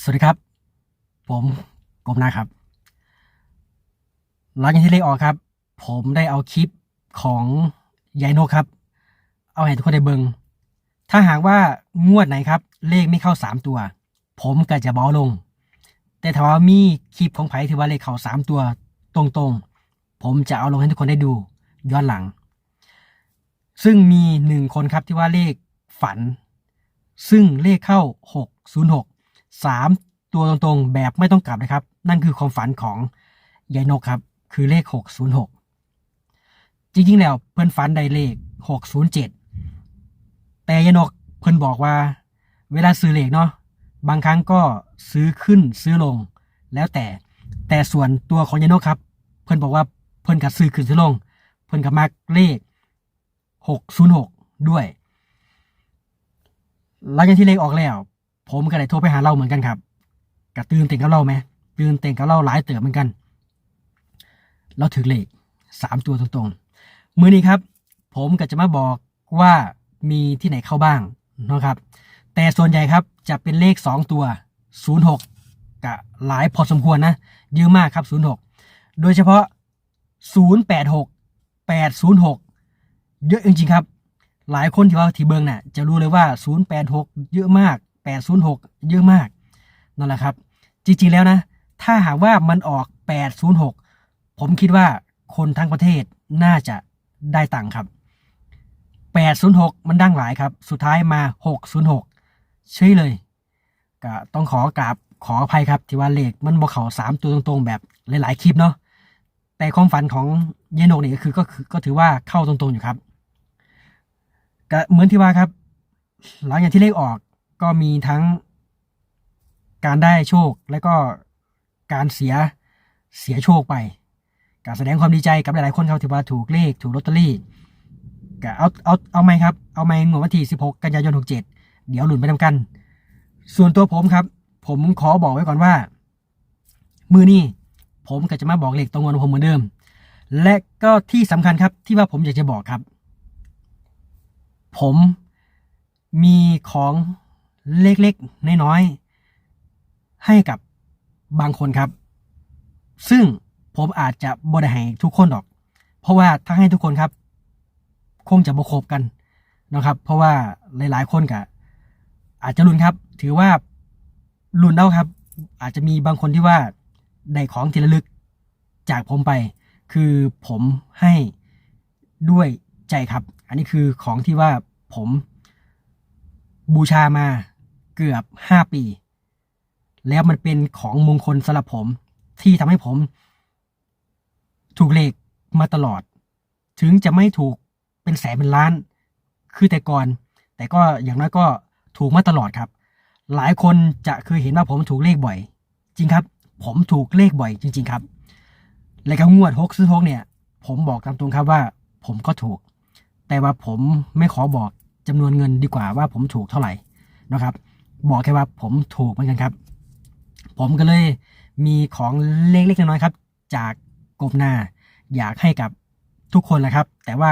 สวัสดีครับ ผมกบนะครับ หลังจากที่เลขออกครับ ผมได้เอาคลิปของยายนกครับ เอาให้ทุกคนได้เบิงถ้าหากว่างวดไหนครับ เลขไม่เข้าสามตัว ผมก็จะเบาลง แต่ถ้าว่ามีคลิปของไผ่ที่ว่าเลขเข้าสามตัวตรงๆ ผมจะเอาลงให้ทุกคนได้ดูย้อนหลัง ซึ่งมีหนึ่งคนครับที่ว่าเลขฝัน ซึ่งเลขเข้าหกศูนย์หก สามตัวตรงๆ แบบไม่ต้องกลับนะครับ นั่นคือความฝันของยายนกครับ คือเลขหกศูนย์หกจริงๆ แล้วเพิ่นฝันได้เลขหกศูนย์เจ็ดแต่ยายนกเพิ่นบอกว่า เวลาซื้อเลขเนาะบางครั้งก็ซื้อขึ้นซื้อลง แล้วแต่แต่ส่วนตัวของยายนกครับ เพิ่นบอกว่าเพิ่นกับซื้อขึ้นซื้อลง เพิ่นกับมักเลขหกศูนย์หกด้วยหลังจากที่เลขออกแล้ว ผมก็ได้โทรไปหาเราเหมือนกันครับกระตื่นเต็งกับเราไหมตื่นเต็งกับเราหลายเติบเหมือนกัน เราถือเลขสามตัวตรงๆ มือนี้ครับ ผมก็จะมาบอกว่ามีที่ไหนเข้าบ้างนะครับ แต่ส่วนใหญ่ครับจะเป็นเลขสองตัวศูนย์หกกะหลายพอสมควรนะเยอะมากครับศูนย์หกโดยเฉพาะศูนย์แปดหกแปดศูนย์หกเยอะจริงๆครับ หลายคนที่ว่าทีเบิงน่ะจะรู้เลยว่า086เยอะมาก 806 เยอะมากนั่นแหละครับ จริงๆแล้วนะ ถ้าหากว่ามันออก 806 ผมคิดว่าคนทั้งประเทศน่าจะได้ตังค์ครับ 806 มันดังหลายครับ สุดท้ายมา 606เฉยเลย ก็ต้องขอกราบขออภัยครับ ที่ว่าเลขมันบอกเขาสามตัวตรงๆ แบบหลาย ๆ คลิปเนาะแต่ความฝันของเยนกนี่ก็คือก็คือก็ถือว่าเข้าตรงๆอยู่ครับก็เหมือนที่ว่าครับ หลังจากที่เลขออก ก็มีทั้งการได้โชคและก็การเสียเสียโชคไปการแสดงความดีใจกับหลายๆคนเขาที่ว่าถูกเลขถูกลอตเตอรี่ก็เอาเอาเอาไหมครับเอาไหมงวดวันที่ 16 กันยายน 67 เดี๋ยวหลุนไปทำกัน ส่วนตัวผมครับ ผมขอบอกไว้ก่อนว่า มือนี้ผมก็จะมาบอกเลขตรงวันของผมเหมือนเดิม และก็ที่สำคัญครับที่ว่าผมอยากจะบอกครับ ผมมีของ เล็กๆ น้อยๆ ให้กับบางคนครับ ซึ่งผมอาจจะบ่ได้ให้ทุกคนหรอก เพราะว่าถ้าให้ทุกคนครับ คงจะบ่ครบกันนะครับ เพราะว่าหลายๆ คนกะอาจจะลุ้นครับ ถือว่าลุ้นเอาครับ อาจจะมีบางคนที่ว่าได้ของที่ระลึกจากผมไป คือผมให้ด้วยใจครับ อันนี้คือของที่ว่าผมบูชามา เกือบห้าปี แล้วมันเป็นของมงคลสำหรับผม ที่ทำให้ผม ถูกเลขมาตลอด ถึงจะไม่ถูกเป็นแสนเป็นล้าน คือแต่ก่อน แต่ก็อย่างน้อยก็ถูกมาตลอดครับ หลายคนจะเคยเห็นว่าผมถูกเลขบ่อย จริงครับ ผมถูกเลขบ่อยจริง ๆ ครับและก็งวดหกซื้อหกเนี่ย ผมบอกตามตรงครับว่า ผมก็ถูก แต่ว่าผมไม่ขอบอกจำนวนเงินดีกว่าว่าผมถูกเท่าไหร่นะครับ บอกแค่ว่าผมถูกเหมือนกันครับ ผมก็เลยมีของเล็กๆน้อยๆครับ จากกบนาอยากให้กับทุกคนแหละครับ แต่ว่า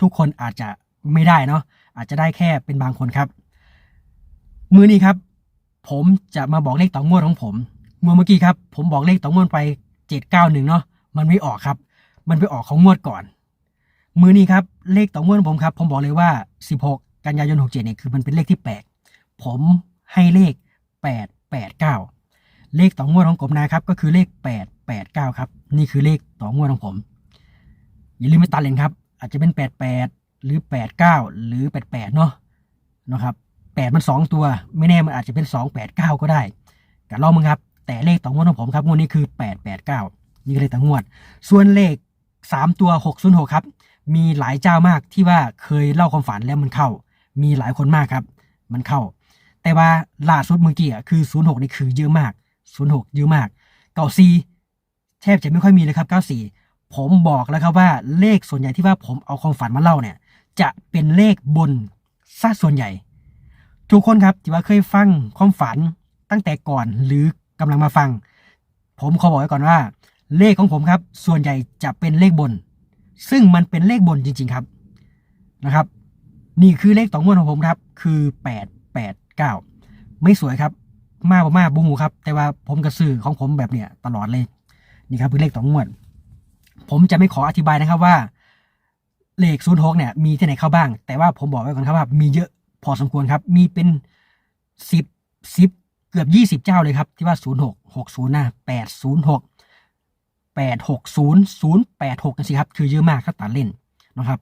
ทุกคนอาจจะไม่ได้เนาะอาจจะได้แค่เป็นบางคนครับ มือนี้ครับ ผมจะมาบอกเลขต่องวดของผมงวดเมื่อกี้ครับ ผมบอกเลขต่องวดไปเจ็ดเก้าหนึ่งเนาะมันไม่ออกครับ มันไปออกของงวดก่อน มือนี้ครับ เลขต่องวดของผมครับ ผมบอกเลยว่า16กันยายน67เนี่ยคือมันเป็นเลขที่แปลกผม ให้เลข 889 เลขต่องวดของกบนาครับก็คือเลข 889 ครับ นี่คือเลขต่องวดของผม อย่าลืมไปตัดเลนครับ อาจจะเป็น 88 หรือ 89 หรือ 88 เนาะนะครับ8มัน 2 ตัว ไม่แน่มันอาจจะเป็น 289 ก็ได้กันลองมึงครับ แต่เลขต่องวดของผมครับงวดนี้คือ 889 นี่คือเลขต่องวด ส่วนเลข 3 ตัว 606 ครับ มีหลายเจ้ามากที่ว่าเคยเล่าความฝันแล้วมันเข้า มีหลายคนมากครับ มันเข้า แต่ว่าล่าสุดเมื่อกี้อะคือ06นี่คือเยอะมาก06เยอะมากเก่าซีแทบจะไม่ค่อยมีเลยครับ94ผมบอกแล้วครับว่าเลขส่วนใหญ่ที่ว่าผมเอาความฝันมาเล่าเนี่ย จะเป็นเลขบนซะส่วนใหญ่ ทุกคนครับที่ว่าเคยฟังความฝันตั้งแต่ก่อนหรือกำลังมาฟัง ผมขอบอกไว้ก่อนว่า เลขของผมครับ ส่วนใหญ่จะเป็นเลขบน ซึ่งมันเป็นเลขบนจริง ๆครับนะครับ นี่คือเลขต่องวดของผมครับ คือ8 8 9ไม่สวยครับ มาบ่มาบุหูครับ แต่ว่าผมกระซือของผมแบบเนี้ยตลอดเลย นี่ครับคือเลขต่องวด ผมจะไม่ขออธิบายนะครับว่า เลขศูนย์หกเนี่ย มีที่ไหนเข้าบ้าง แต่ว่าผมบอกไว้ก่อนครับว่ามีเยอะพอสมควรครับ มีเป็นสิบสิบเกือบยี่สิบเจ้าเลยครับ ที่ว่าศูนย์หกหกศูนย์นะแปดศูนย์หกแปดหกศูนย์ศูนย์แปดหกกันสิครับ คือเยอะมากถ้าตัดเล่นนะครับ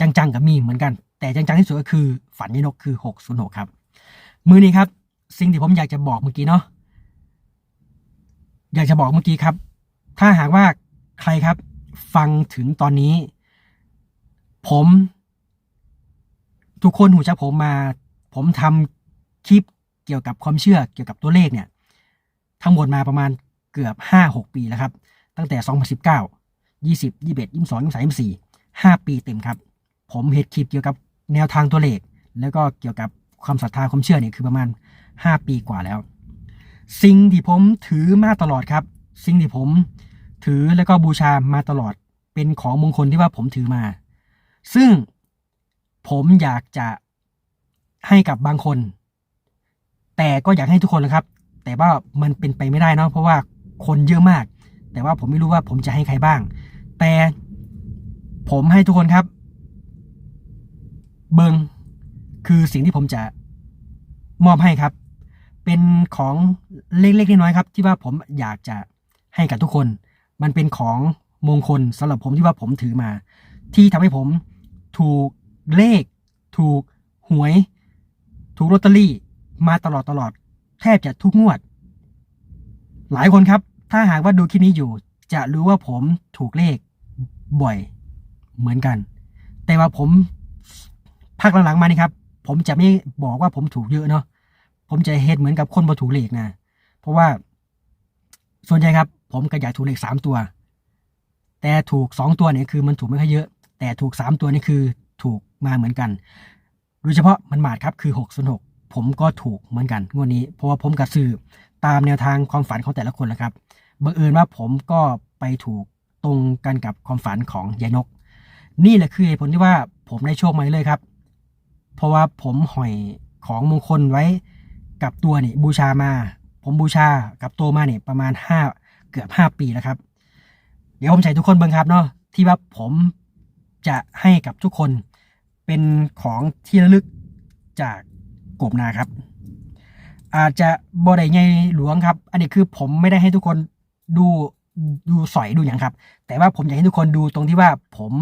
จังๆกับมีเหมือนกัน แต่จังๆที่สุดก็คือฝันยายนกคือหกศูนย์หกครับ มือนี้ครับ สิ่งที่ผมอยากจะบอกเมื่อกี้เนาะอยากจะบอกเมื่อกี้ครับ ถ้าหากว่าใครครับ ฟังถึงตอนนี้ ผม ทุกคนหูจักผมมา ผมทำคลิปเกี่ยวกับความเชื่อเกี่ยวกับตัวเลขเนี่ย ทั้งหมดมาประมาณเกือบห้าหกปีแล้วครับ ตั้งแต่ 2019 20 21 22 23 24 5 ปีเต็มครับ ผมเห็นคลิปเกี่ยวกับแนวทางตัวเลข แล้วก็เกี่ยวกับ ความศรัทธาความเชื่อเนี่ยคือประมาณ 5 ปีกว่าแล้ว สิ่งที่ผมถือมาตลอดครับ สิ่งที่ผมถือแล้วก็บูชามาตลอดเป็นของมงคลที่ว่าผมถือมา ซึ่งผมอยากจะให้กับบางคน แต่ก็อยากให้ทุกคนนะครับ แต่ว่ามันเป็นไปไม่ได้เนาะเพราะว่าคนเยอะมาก แต่ว่าผมไม่รู้ว่าผมจะให้ใครบ้าง แต่ผมให้ทุกคนครับ เบิง คือสิ่งที่ผมจะมอบให้ครับ เป็นของเล็กๆน้อยๆครับ ที่ว่าผมอยากจะให้กับทุกคน มันเป็นของมงคลสำหรับผมที่ว่าผมถือมา ที่ทำให้ผมถูกเลข ถูกหวย ถูกลอตเตอรี่ มาตลอดตลอดแทบจะทุกงวด หลายคนครับ ถ้าหากว่าดูคลิปนี้อยู่ จะรู้ว่าผมถูกเลขบ่อยเหมือนกัน แต่ว่าผมพักหลังๆมานี่ครับ ผมจะไม่บอกว่าผมถูกเยอะเนาะผมจะเฮ็ดเหมือนกับคนบ่ถูกเลขนะเพราะว่า ส่วนใหญ่ครับ ผมก็อยากถูกเลขสามตัว แต่ถูกสองตัวเนี่ยคือมันถูกไม่ค่อยเยอะ แต่ถูกสามตัวนี่คือถูกมาเหมือนกันโดยเฉพาะมันหมาดครับคือหกศูนหกผมก็ถูกเหมือนกันงวดนี้ เพราะว่าผมกระซื้อตามแนวทางความฝันของแต่ละคนแหละครับบังเอิญว่าผมก็ไปถูกตรงกันกับความฝันของยายนก นี่แหละคือเหตุผลที่ว่าผมได้โชคมาเลยครับ เพราะว่าผมห่อยของมงคลไว้กับตัวนี่บูชามา ผมบูชากับตัวมาเนี่ยประมาณห้าเกือบห้าปีแล้วครับ เดี๋ยวผมใช้ทุกคนบิ่งครับเนาะที่ว่าผมจะให้กับทุกคนเป็นของที่ระลึกจากกบนาครับ อาจจะบอได้ใหญ่หลวงครับ อันนี้คือผมไม่ได้ให้ทุกคนดูดูสอยดูอย่างครับ แต่ว่าผมอยากให้ทุกคนดูตรงที่ว่าผม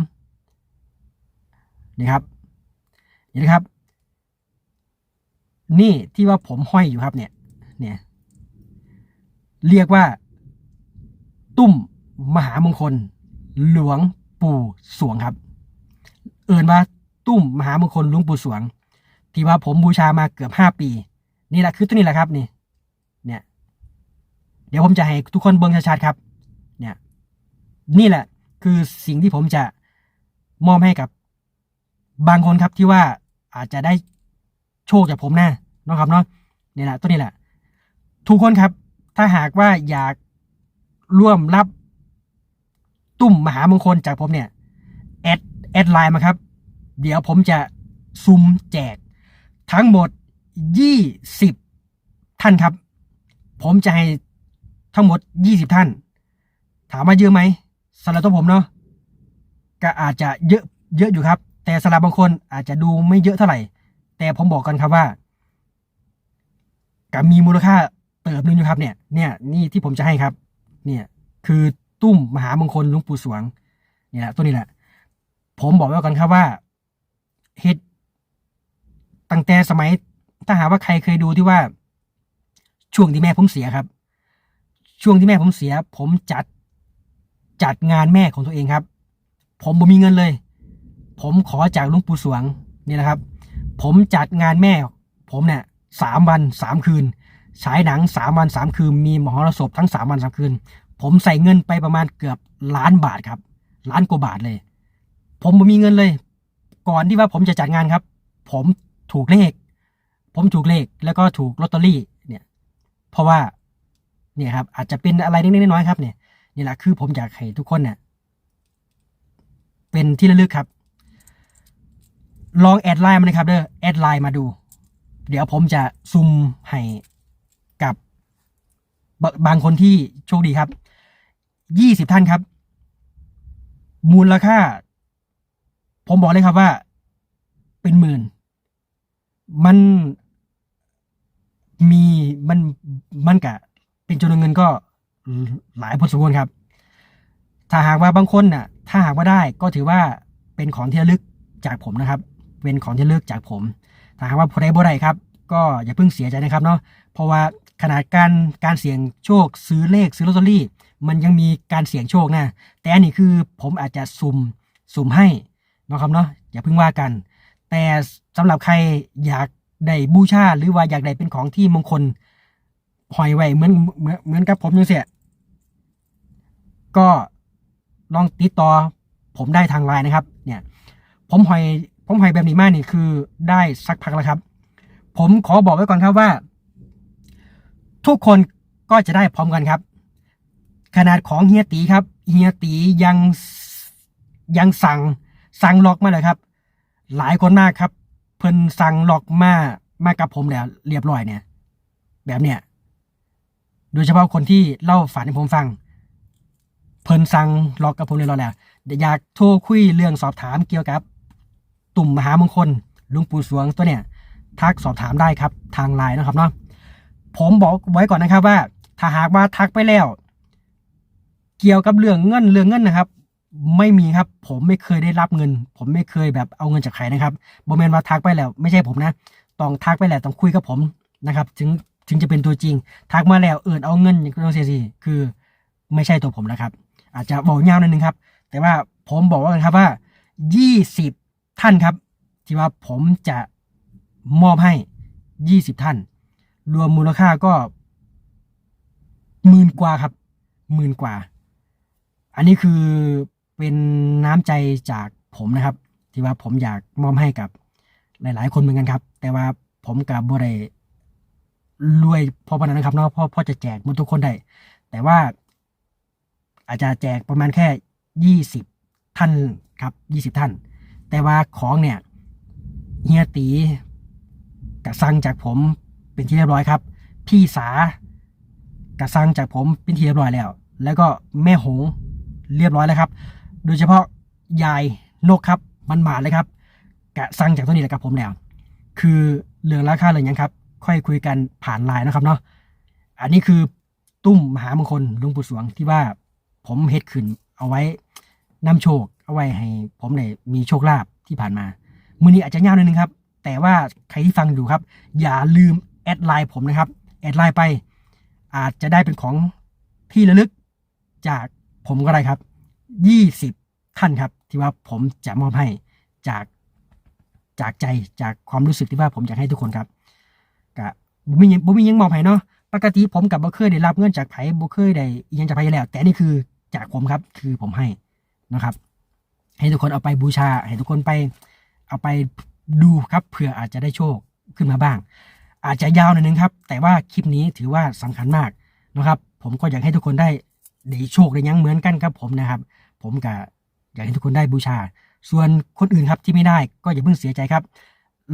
นี่ครับ นี่นะครับ นี่ที่ว่าผมห้อยอยู่ครับ เนี่ย เนี่ย เรียกว่า ตุ้มมหามงคล หลวงปู่สวงครับ เอิ่นว่าตุ้มมหามงคลหลวงปู่สวง ที่ว่าผมบูชามาเกือบห้าปี นี่แหละคือตัวนี้แหละครับนี่ เนี่ย เดี๋ยวผมจะให้ทุกคนเบิ่งชัดๆครับ เนี่ย นี่แหละคือสิ่งที่ผมจะมอบให้กับบางคนครับที่ว่า อาจจะได้โชคจากผมแนะเนาะครับเนาะนี่แหละตัวนี้แหละ ทุกคนครับ ถ้าหากว่าอยากร่วมรับตุ่มมหามงคลจากผมเนี่ยแอดแอดไลน์มาครับ เดี๋ยวผมจะซุมแจก ทั้งหมดยี่สิบท่านครับ ผมจะให้ทั้งหมดยี่สิบท่าน ถามว่าเยอะไหมสำหรับตัวผมเนาะก็อาจจะเยอะเยอะอยู่ครับ แต่สำหรับบางคนอาจจะดูไม่เยอะเท่าไหร่ แต่ผมบอกกันครับว่ากับมีมูลค่าเติบหนึงอยู่ครับเนี่ย เนี่ยนี่ที่ผมจะให้ครับ เนี่ยคือตุ้มมหามงคลลวงปู่สวง เนี่ยแหละตัวนี้แหละ ผมบอกไว้ก่อนครับว่าเฮ็ดตั้งแต่สมัยถ้าหาว่าใครเคยดูที่ว่า ช่วงที่แม่ผมเสียครับ ช่วงที่แม่ผมเสีย ผมจัดจัดงานแม่ของตัวเองครับ ผมบ่มีเงินเลย ผมขอจากลุงปู่สวงนี่นะครับ ผมจัดงานแม่ ผมเนี่ยสามวันสามคืน ฉายหนังสามวันสามคืน มีมหรสพทั้งสามวันสามคืน ผมใส่เงินไปประมาณเกือบล้านบาทครับ ล้านกว่าบาทเลย ผมบ่มีเงินเลย ก่อนที่ว่าผมจะจัดงานครับ ผมถูกเลข ผมถูกเลขแล้วก็ถูกลอตเตอรี่เนี่ย เพราะว่าเนี่ยครับ อาจจะเป็นอะไรเล็กๆน้อยๆครับเนี่ยนี่แหละคือผมอยากให้ทุกคนเนี่ยเป็นที่ระลึกครับ ลองแอดไลน์มาเลยครับเด้อแอดไลน์มาดู เดี๋ยวผมจะซุมให้กับบางคนที่โชคดีครับยี่สิบท่านครับ มูลค่า ผมบอกเลยครับว่า เป็นหมื่น มันมีมันมันกะ เป็นจำนวนเงินก็หลายพอสมควรครับ ถ้าหากว่าบางคนน่ะ ถ้าหากว่าได้ก็ถือว่าเป็นของที่ระลึกจากผมนะครับ เป็นของที่ระลึกจากผม ถ้าหากว่าพอได้บ่ได้ครับ ก็อย่าเพิ่งเสียใจนะครับเนาะ เพราะว่าขนาดการการเสี่ยงโชคซื้อเลขซื้อลอตเตอรี่ มันยังมีการเสี่ยงโชคนะ แต่อันนี้คือผมอาจจะสุ่มสุ่มให้นะครับเนาะอย่าเพิ่งว่ากัน แต่สำหรับใครอยากได้บูชาหรือว่าอยากได้เป็นของที่มงคลหอยไว้เหมือนเหมือนเหมือนกับผมยังเสียก็ลองติดต่อผมได้ทางไลน์นะครับ เนี่ย ผมหอย ผมหอยแบบนี้มากนี่คือได้สักพักแล้วครับ ผมขอบอกไว้ก่อนครับว่า ทุกคนก็จะได้พร้อมกันครับ ขนาดของเฮียตีครับเฮียตียังยังสั่งสั่งล็อกมาเลยครับ หลายคนมากครับ เพิ่นสั่งล็อกมามากับผมแล้ว เรียบร้อยเนี่ย แบบเนี้ยโดยเฉพาะคนที่เล่าฝันให้ผมฟัง เพิ่นสั่งล็อกกับผมเรียบร้อยแล้วอยากโทรคุยเรื่องสอบถามเกี่ยวกับ ตุ่มมหามงคลหลุงปู่สวงตัวเนี่ยทักสอบถามได้ครับทางไลน์นะครับเนาะผมบอกไว้ก่อนนะครับว่า ถ้าหากว่าทักไปแล้ว เกี่ยวกับเรื่องเงินเรื่องเงินนะครับ ไม่มีครับ ผมไม่เคยได้รับเงิน ผมไม่เคยแบบเอาเงินจากใครนะครับบอแมนว่าทักไปแล้ว ไม่ใช่ผมนะต้องทักไปแล้วต้องคุยกับผมนะครับ ถึงถึงจะเป็นตัวจริง ทักมาแล้วเอินเอาเงินอย่างต้องเสียสิคือ ไม่ใช่ตัวผมนะครับ อาจจะบอกยาวนิดนึงครับ แต่ว่าผมบอกว่ากันครับว่า 20 ท่านครับ ที่ว่าผมจะมอบให้ 20 ท่าน รวมมูลค่าก็หมื่นกว่าครับหมื่นกว่า อันนี้คือเป็นน้ำใจจากผมนะครับ ที่ว่าผมอยากมอบให้กับหลาย ๆ คนเหมือนกันครับ แต่ว่าผมกับบัได้รวยพอปานนั้นนะครับเนาะพราะพ่อจะแจกหมดทุกคนได้แต่ว่า อาจจะแจกประมาณแค่ยี่สิบท่านครับยี่สิบท่าน แต่ว่าของเนี่ยเฮียตีกระซังจากผมเป็นที่เรียบร้อยครับ พี่สากระซังจากผมเป็นที่เรียบร้อยแล้ว แล้วก็แม่หงเรียบร้อยแล้วครับ โดยเฉพาะยายนกครับ มันหมาเลยครับกระซังจากตัวนี้แหละครับผมแล้วคือเรื่องราคาเลยยังครับ ค่อยคุยกันผ่านไลน์นะครับเนาะอันนี้คือตุ้มมหามงคลลุงปู่สวงที่ว่าผมเฮ็ดขึ้นเอาไว้นำโชค เอาไว้ให้ผมได้มีโชคลาภที่ผ่านมา มือนี้อาจจะยาวนิดนึงครับ แต่ว่าใครที่ฟังอยู่ครับ อย่าลืมแอดไลน์ผมนะครับ แอดไลน์ไป อาจจะได้เป็นของที่ระลึกจากผมก็ได้ครับยี่สิบท่านครับ ที่ว่าผมจะมอบให้จากจากใจจากความรู้สึกที่ว่าผมอยากให้ทุกคนครับกะบุมีบุมียังมอบให้เนาะปกติผมกับบ่เคยได้รับเงินจากไผบ่เคยได้ยังจากไผ่แล้ว แต่นี่คือจากผมครับ คือผมให้นะครับ ให้ทุกคนเอาไปบูชา ให้ทุกคนไปเอาไปดูครับเผื่ออาจจะได้โชคขึ้นมาบ้าง อาจจะยาวหน่อยนึงครับ แต่ว่าคลิปนี้ถือว่าสำคัญมากนะครับ ผมก็อยากให้ทุกคนได้ได้โชคได้ยังเหมือนกันครับผมนะครับ ผมก็อยากให้ทุกคนได้บูชา ส่วนคนอื่นครับที่ไม่ได้ก็อย่าเพิ่งเสียใจครับ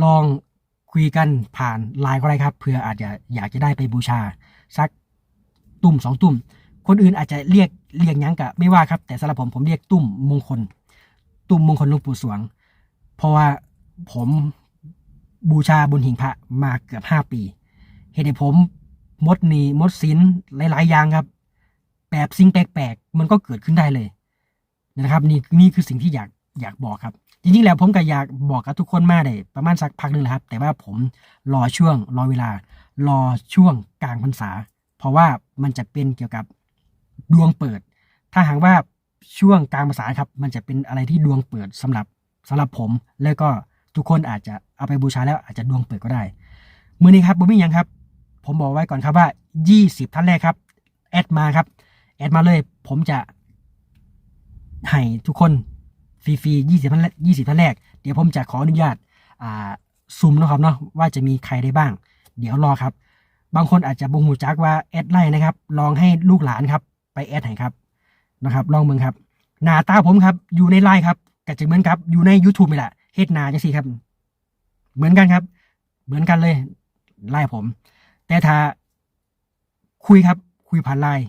ลองคุยกันผ่านไลน์ก็ได้ครับเผื่ออาจจะอยากจะได้ไปบูชา สักตุ่มสองตุ่มคนอื่นอาจจะเรียกเรียกยังกะไม่ว่าครับ แต่สำหรับผมผมเรียกตุ่มมงคล ตุ่มมงคลลวงปู่สวง เพราะว่าผมบูชาบนหิ่งพระมาเกือบห้าปี เหตุให้ผมมดหนีมดสินหลาย ๆ อย่างครับ แบบสิ่งแปลกๆ มันก็เกิดขึ้นได้เลยนะครับ นี่นี่คือสิ่งที่อยากอยากบอกครับ จริง ๆ แล้วผมก็อยากบอกกับทุกคนมาได้ประมาณสักพักหนึ่งแล้วครับ แต่ว่าผมรอช่วง รอเวลา รอช่วงกลางพรรษา เพราะว่ามันจะเป็นเกี่ยวกับดวงเปิด ถ้าหากว่า ช่วงกลางพรรษาครับ มันจะเป็นอะไรที่ดวงเปิดสำหรับสำหรับผม แล้วก็ทุกคนอาจจะเอาไปบูชาแล้วอาจจะดวงเปิดก็ได้มือนี้ครับบุ้มี่ยังครับ ผมบอกไว้ก่อนครับว่า 20 ท่านแรกครับแอดมาครับแอดมาเลย ผมจะให้ทุกคนฟรีๆ20ท่านแรก20ท่านแรก เดี๋ยวผมจะขออนุญาตอ่าซุมนะครับเนาะว่าจะมีใครได้บ้าง เดี๋ยวรอครับ บางคนอาจจะบ่งหูจักว่าแอดไลน์นะครับ ลองให้ลูกหลานครับ ไปแอดให้ครับ นะครับลองเมืองครับ หน้าตาผมครับ อยู่ในไลน์ครับก็จะเหมือนครับอยู่ใน YouTube นี่แหละเฮ็ดหนาจังซี่ครับ เหมือนกันครับ เหมือนกันเลยไล่ผม แต่ถ้าคุยครับคุยผ่านไลน์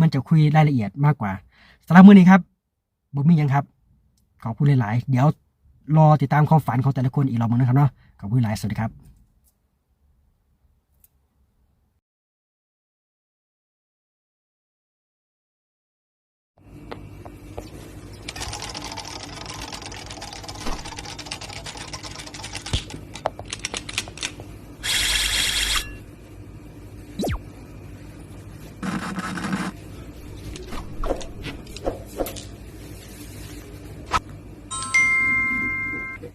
มันจะคุยรายละเอียดมากกว่าสำหรับมื้อนี้ครับบ่มีหยังครับ ขอบคุณหลาย ๆ เดี๋ยวรอติดตามความฝันของแต่ละคนอีกรอบนึงนะครับเนาะขอบคุณหลายสวัสดีครับ